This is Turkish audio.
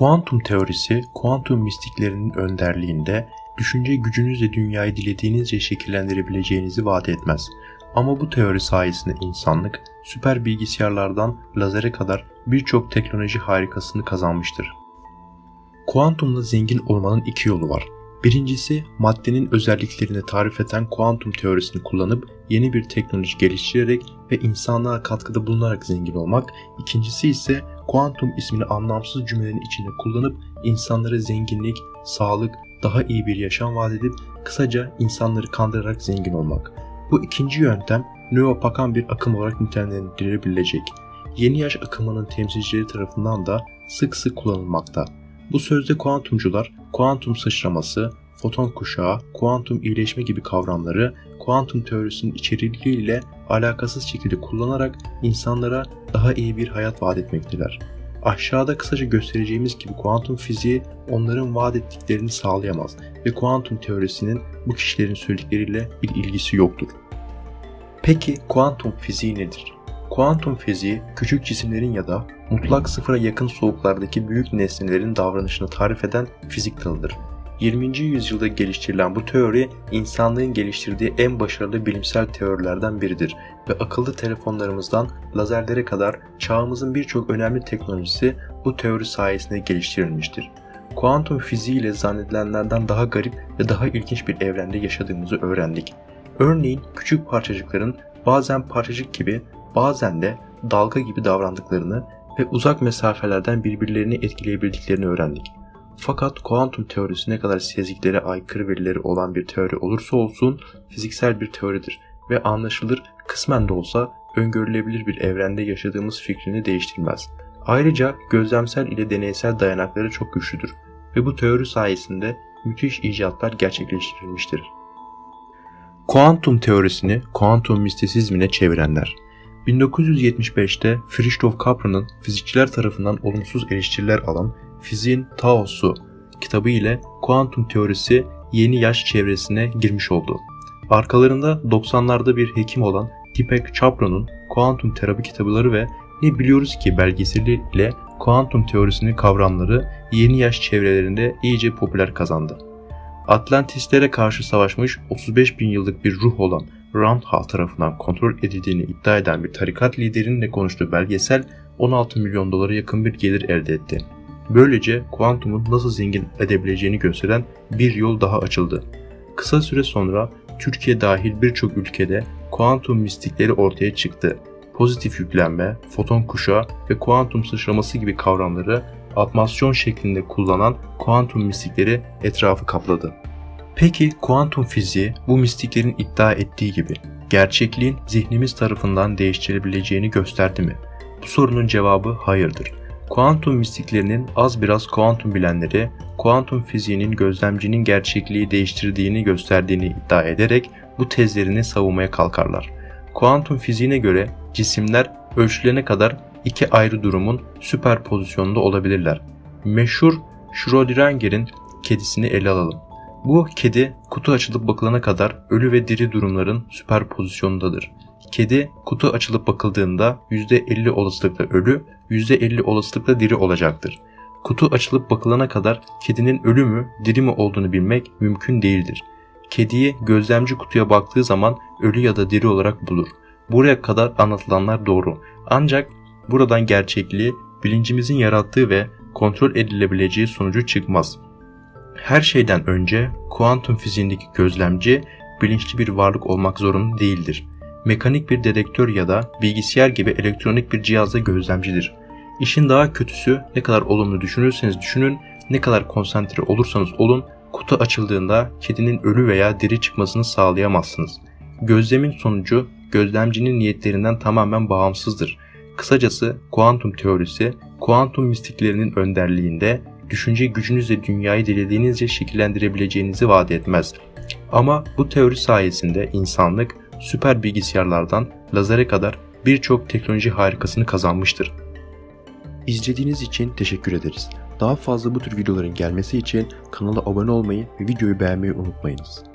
Kuantum teorisi, kuantum mistiklerinin önderliğinde düşünce gücünüzle dünyayı dilediğinizce şekillendirebileceğinizi vaat etmez. Ama bu teori sayesinde insanlık süper bilgisayarlardan lazere kadar birçok teknoloji harikasını kazanmıştır. Kuantumla zengin olmanın iki yolu var. Birincisi maddenin özelliklerini tarif eden kuantum teorisini kullanıp yeni bir teknoloji geliştirerek ve insanlığa katkıda bulunarak zengin olmak. İkincisi ise kuantum ismini anlamsız cümlelerin içinde kullanıp insanlara zenginlik, sağlık, daha iyi bir yaşam vaat edip kısaca insanları kandırarak zengin olmak. Bu ikinci yöntem neopakan bir akım olarak nitelendirilebilecek. Yeni yaş akımının temsilcileri tarafından da sık sık kullanılmakta. Bu sözde kuantumcular kuantum sıçraması, foton kuşağı, kuantum iyileşme gibi kavramları kuantum teorisinin içeriğiyle alakasız şekilde kullanarak insanlara daha iyi bir hayat vaat etmektedir. Aşağıda kısaca göstereceğimiz gibi kuantum fiziği onların vaat ettiklerini sağlayamaz ve kuantum teorisinin bu kişilerin söyledikleriyle bir ilgisi yoktur. Peki kuantum fiziği nedir? Kuantum fiziği küçük cisimlerin ya da mutlak sıfıra yakın soğuklardaki büyük nesnelerin davranışını tarif eden fizik dalıdır. 20. yüzyılda geliştirilen bu teori insanlığın geliştirdiği en başarılı bilimsel teorilerden biridir ve akıllı telefonlarımızdan lazerlere kadar çağımızın birçok önemli teknolojisi bu teori sayesinde geliştirilmiştir. Kuantum fiziği ile zannedilenlerden daha garip ve daha ilginç bir evrende yaşadığımızı öğrendik. Örneğin küçük parçacıkların bazen parçacık gibi bazen de dalga gibi davrandıklarını ve uzak mesafelerden birbirlerini etkileyebildiklerini öğrendik. Fakat kuantum teorisi ne kadar seziklere aykırı verileri olan bir teori olursa olsun fiziksel bir teoridir ve anlaşılır kısmen de olsa öngörülebilir bir evrende yaşadığımız fikrini değiştirmez. Ayrıca gözlemsel ile deneysel dayanakları çok güçlüdür ve bu teori sayesinde müthiş icatlar gerçekleştirilmiştir. Kuantum teorisini kuantum mistisizmine çevirenler 1975'te Fritjof Capra'nın fizikçiler tarafından olumsuz eleştiriler alan Fiziğin Taosu kitabı ile kuantum teorisi yeni yaş çevresine girmiş oldu. Arkalarında 90'larda bir hekim olan Deepak Chopra'nın kuantum terapi kitapları ve Ne Biliyoruz Ki belgeseli ile kuantum teorisinin kavramları yeni yaş çevrelerinde iyice popüler kazandı. Atlantislere karşı savaşmış 35 bin yıllık bir ruh olan Roundhouse tarafından kontrol edildiğini iddia eden bir tarikat liderinle konuştuğu belgesel 16 milyon dolara yakın bir gelir elde etti. Böylece kuantumun nasıl zengin edebileceğini gösteren bir yol daha açıldı. Kısa süre sonra Türkiye dahil birçok ülkede kuantum mistikleri ortaya çıktı. Pozitif yüklenme, foton kuşağı ve kuantum sıçraması gibi kavramları atmasyon şeklinde kullanan kuantum mistikleri etrafı kapladı. Peki kuantum fiziği bu mistiklerin iddia ettiği gibi gerçekliğin zihnimiz tarafından değiştirebileceğini gösterdi mi? Bu sorunun cevabı hayırdır. Kuantum mistiklerinin az biraz kuantum bilenleri, kuantum fiziğinin gözlemcinin gerçekliği değiştirdiğini gösterdiğini iddia ederek bu tezlerini savunmaya kalkarlar. Kuantum fiziğine göre cisimler ölçülene kadar iki ayrı durumun süperpozisyonunda olabilirler. Meşhur Schrödinger'in kedisini ele alalım. Bu kedi kutu açılıp bakılana kadar ölü ve diri durumların süperpozisyonundadır. Kedi kutu açılıp bakıldığında %50 olasılıkla ölü, %50 olasılıkla diri olacaktır. Kutu açılıp bakılana kadar kedinin ölü mü, diri mi olduğunu bilmek mümkün değildir. Kediyi gözlemci kutuya baktığı zaman ölü ya da diri olarak bulur. Buraya kadar anlatılanlar doğru. Ancak buradan gerçekliği bilincimizin yarattığı ve kontrol edilebileceği sonucu çıkmaz. Her şeyden önce kuantum fiziğindeki gözlemci bilinçli bir varlık olmak zorunda değildir mekanik bir dedektör ya da bilgisayar gibi elektronik bir cihazda gözlemcidir. İşin daha kötüsü ne kadar olumlu düşünürseniz düşünün, ne kadar konsantre olursanız olun, kutu açıldığında kedinin ölü veya diri çıkmasını sağlayamazsınız. Gözlemin sonucu gözlemcinin niyetlerinden tamamen bağımsızdır. Kısacası kuantum teorisi, kuantum mistiklerinin önderliğinde düşünce gücünüzle dünyayı dilediğinizce şekillendirebileceğinizi vaat etmez. Ama bu teori sayesinde insanlık süper bilgisayarlardan lazere kadar birçok teknoloji harikasını kazanmıştır. İzlediğiniz için teşekkür ederiz. Daha fazla bu tür videoların gelmesi için kanala abone olmayı ve videoyu beğenmeyi unutmayınız.